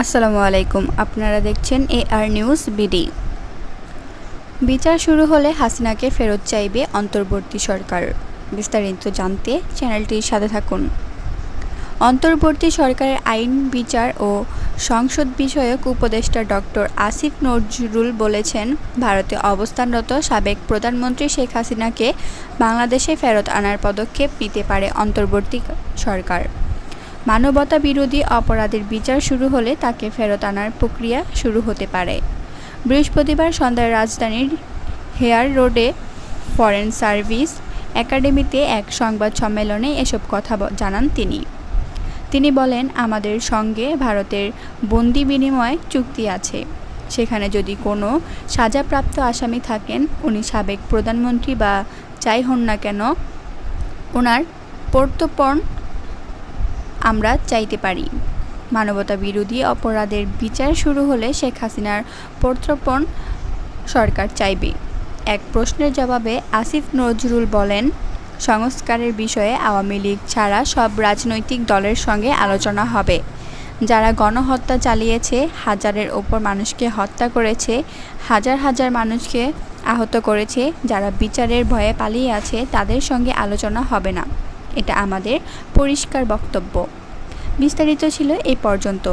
আসসালামু আলাইকুম। আপনারা দেখছেন এ আর নিউজ বিডি বিচার শুরু হলে হাসিনাকে ফেরত চাইবে অন্তর্বর্তী সরকার। বিস্তারিত জানতে চ্যানেলটির সাথে থাকুন। অন্তর্বর্তী সরকারের আইন, বিচার ও সংসদ বিষয়ক উপদেষ্টা ডক্টর আসিফ নজরুল বলেছেন, ভারতে অবস্থানরত সাবেক প্রধানমন্ত্রী শেখ হাসিনাকে বাংলাদেশে ফেরত আনার পদক্ষেপ নিতে পারে অন্তর্বর্তী সরকার। মানবতা বিরোধী অপরাধের বিচার শুরু হলে তাকে ফেরত আনার প্রক্রিয়া শুরু হতে পারে। বৃহস্পতিবার সন্ধ্যায় রাজধানীর হেয়ার রোডে ফরেন সার্ভিস একাডেমিতে এক সংবাদ সম্মেলনে এসব কথা জানান তিনি। তিনি বলেন, আমাদের সঙ্গে ভারতের বন্দি বিনিময় চুক্তি আছে। সেখানে যদি কোনো সাজাপ্রাপ্ত আসামি থাকেন, উনি সাবেক প্রধানমন্ত্রী বা যাই হন না কেন, ওনার প্রত্যর্পণ আমরা চাইতে পারি। মানবতা বিরোধী অপরাধের বিচার শুরু হলে শেখ হাসিনার প্রত্যর্পণ সরকার চাইবে। এক প্রশ্নের জবাবে আসিফ নজরুল বলেন, সংস্কারের বিষয়ে আওয়ামী লীগ ছাড়া সব রাজনৈতিক দলের সঙ্গে আলোচনা হবে। যারা গণহত্যা চালিয়েছে, হাজারের ওপর মানুষকে হত্যা করেছে, হাজার হাজার মানুষকে আহত করেছে, যারা বিচারের ভয়ে পালিয়ে আছে, তাদের সঙ্গে আলোচনা হবে না। এটা আমাদের পরিষ্কার বক্তব্য। বিস্তারিত ছিল এই পর্যন্ত।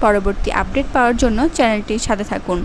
পরবর্তী আপডেট পাওয়ার জন্য চ্যানেলটির সাথে থাকুন।